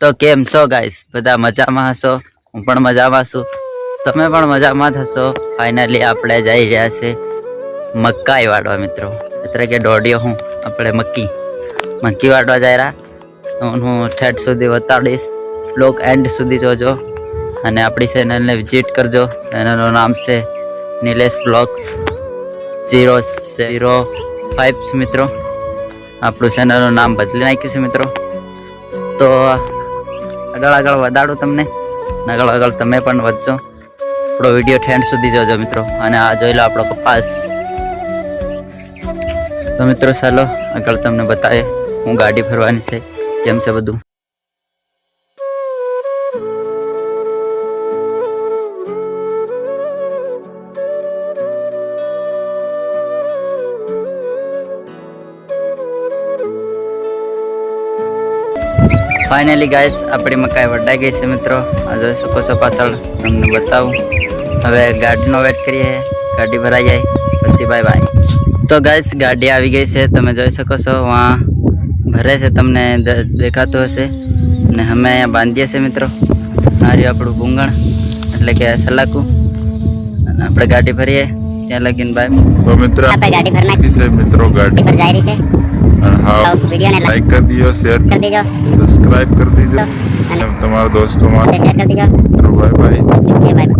તો કેમ છો ગાઈસ બધા મજામાં હશો? હું પણ મજામાં છું. તમે પણ મજામાં જ હશો? ફાઇનલી આપણે જઈ રહ્યા છે મકાઈ વાળવા, મિત્રો. એટલે કે દોડ્યો હું, આપણે મક્કી. મક્કી વાળવા જઈ રહ્યા હું ઠેઠ સુધી બતાડીશ. લોક એન્ડ સુધી જોજો. અને આપણી ચેનલને વિઝિટ કરજો. ચેનલનું નામ છે Nilesh blogs zero zero five મિત્રો. આપણું ચેનલનું નામ બદલી નાખ્યું છે, મિત્રો. તો આગળ આગળ વધાડું તમને. આગળ આગળ તમે પણ વધજો. આપણો વીડિયો ઠેન્ડ સુધી જોજો મિત્રો. અને આ જોઈ લો આપણો કપાસ. તો મિત્રો ચાલો આગળ તમને બતાવે હું ગાડી ફરવાની છે. કેમ છે બધું? ફાઇનલી ગાઈસ આપણી મકાઈ વડાઈ ગઈ છે મિત્રો. આ જોઈ શકો છો પાછળ. તમને બતાવું. હવે ગાડીનો વેટ કરીએ. ગાડી ભરાઈ જાય. પછી બાય બાય તો ગાઈસ ગાડી આવી ગઈ છે. તમે જોઈ શકો છો વાં ભરે છે તમને દેખાતું હશે. અને અમે અહીંયા બાંધીએ છીએ મિત્રો. આ રહ્યું આપણું ભૂંગણ એટલે કે સલાકું. અને આપણે ગાડી ભરીએ. ત્યાં લગીને બાય તો મિત્ર આપણે ગાડી ભર છે મિત્રો ગાડી. પર રહી છે. અને હા તો લાઈક કરી દીજો શેર કરી દીજો. સબસ્ક્રાઇબ કરી દીજો. અને તમારા દોસ્તોમાં શેર કરી દેજો. મિત્રો બાય બાય બાય